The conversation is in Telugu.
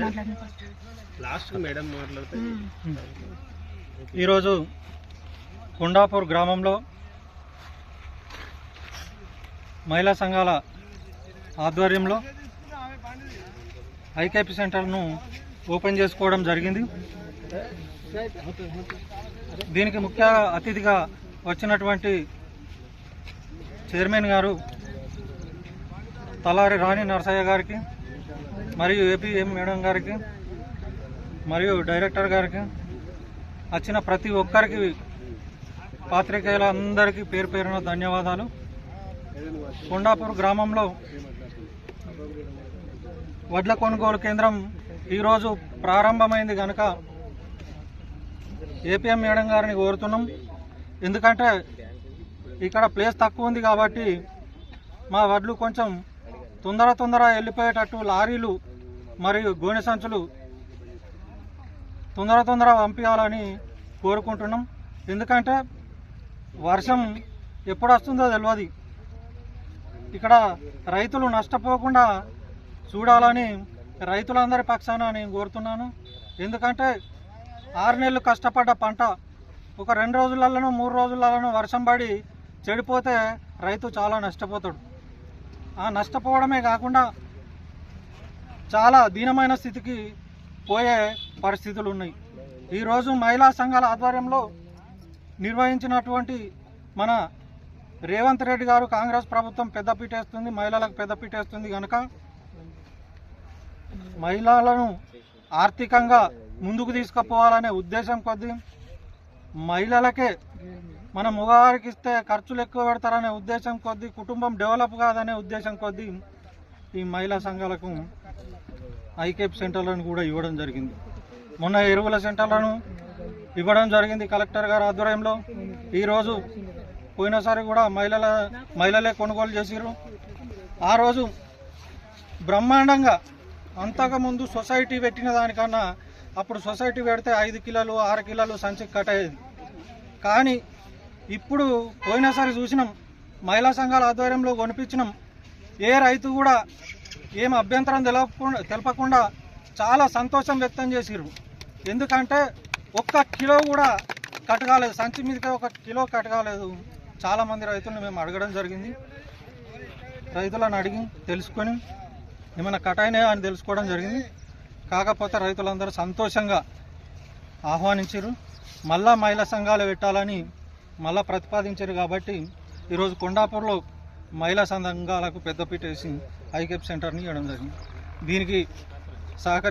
మాట్లాడండి ఫస్ట్. లాస్ట్ మేడం మాట్లాడితే ఈరోజు కొండాపూర్ గ్రామంలో మహిళా సంఘాల ఆధ్వర్యంలో ఐకేపీ సెంటర్ను ఓపెన్ చేసుకోవడం జరిగింది. దీనికి ముఖ్య అతిథిగా వచ్చినటువంటి చైర్మన్ గారు తలారి రాణి నరసయ్య గారికి మరియు ఏపీఎం మేడం గారికి మరియు డైరెక్టర్ గారికి వచ్చిన ప్రతి ఒక్కరికి పాత్రికేయుల అందరికీ పేరు పేరున ధన్యవాదాలు. కొండాపూర్ గ్రామంలో వడ్ల కొనుగోలు కేంద్రం ఈరోజు ప్రారంభమైంది కనుక ఏపీఎం మేడం గారిని కోరుతున్నాం. ఎందుకంటే ఇక్కడ ప్లేస్ తక్కువ ఉంది కాబట్టి మా వడ్లు కొంచెం తొందర తొందర వెళ్ళిపోయేటట్టు లారీలు మరియు గోనె సంచులు తొందర తొందర పంపించాలని కోరుకుంటున్నాం. ఎందుకంటే వర్షం ఎప్పుడు వస్తుందో తెలియదు ఇక్కడ రైతులు నష్టపోకుండా చూడాలని రైతులందరి పక్షాన నేను కోరుతున్నాను. ఎందుకంటే ఆరు నెలలు కష్టపడ్డ పంట ఒక రెండు రోజులలోనూ మూడు రోజులలోనూ వర్షం పడి చెడిపోతే రైతు చాలా నష్టపోతాడు. నష్టపోవడమే కాకుండా చాలా దీనమైన స్థితికి పోయే పరిస్థితులు ఉన్నాయి. ఈరోజు మహిళా సంఘాల ఆధ్వర్యంలో నిర్వహించినటువంటి మన రేవంత్ రెడ్డి గారు కాంగ్రెస్ ప్రభుత్వం పెద్దపీట వేస్తుంది మహిళలకు పెద్దపీట వేస్తుంది కనుక మహిళలను ఆర్థికంగా ముందుకు తీసుకుపోవాలనే ఉద్దేశం కొద్దీ మహిళలకే మన మగవారికి ఇస్తే ఖర్చులు ఎక్కువ పెడతారనే ఉద్దేశం కొద్దీ కుటుంబం డెవలప్ కాదనే ఉద్దేశం కొద్దీ ఈ మహిళా సంఘాలకు ఐకేప్ సెంటర్లను కూడా ఇవ్వడం జరిగింది. మొన్న ఎరువుల సెంటర్లను ఇవ్వడం జరిగింది కలెక్టర్ గారి ఆధ్వర్యంలో. ఈరోజు పోయినసారి కూడా మహిళల మహిళలే కొనుగోలు చేసిరు ఆ రోజు బ్రహ్మాండంగా అంతకుముందు సొసైటీ పెట్టిన దానికన్నా అప్పుడు సొసైటీ పెడితే ఐదు కిలోలు ఆరు కిలోలు సంచికి కట్ అయ్యేది. కానీ ఇప్పుడు పోయినసారి చూసినాం మహిళా సంఘాల ఆధ్వర్యంలో కొనిపించినాం. ఏ రైతు కూడా ఏం అభ్యంతరం తెలపకుండా తెలపకుండా చాలా సంతోషం వ్యక్తం చేసిరు ఎందుకంటే ఒక్క కిలో కూడా కట్టగాలేదు సంచి మీదకి ఒక కిలో కట్టగాలేదు. చాలామంది రైతులను మేము అడగడం జరిగింది. రైతులను అడిగి తెలుసుకొని ఏమైనా కట్ అని తెలుసుకోవడం జరిగింది. కాకపోతే రైతులందరూ సంతోషంగా ఆహ్వానించారు మళ్ళా మహిళా సంఘాలు పెట్టాలని మళ్ళా ప్రతిపాదించారు కాబట్టి ఈరోజు కొండాపూర్లో మహిళా సంఘాలకు పెద్దపీట వేసి ఐకెప్ సెంటర్ని ఇవ్వడం జరిగింది. దీనికి సహకరి